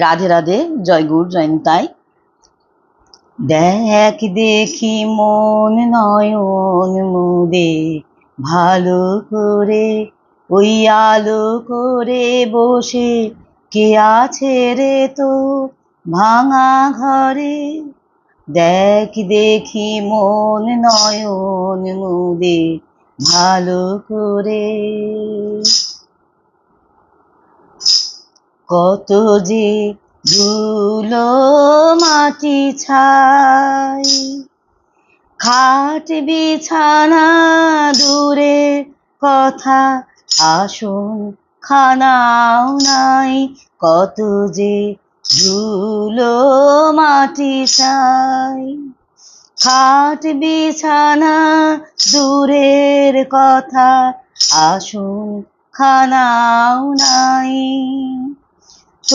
রাধে রাধে, জয় গুর, জয় নিতাই। দেখ দেখি মন নয়ন মুদে, ভালো করে, ওই আলো করে বসে, কে আছে রে তো ভাঙা ঘরে? দেখ দেখি মন নয়ন মুদে, ভালো করে। কত যে ধুলো মাটি ছাই। খাট বিছানা দূরে কথা, আসুন, খানাও নাই। কত যে ধুলো মাটি ছাই। খাট বিছানা দূরের কথা, আসুন, খানাও নাই।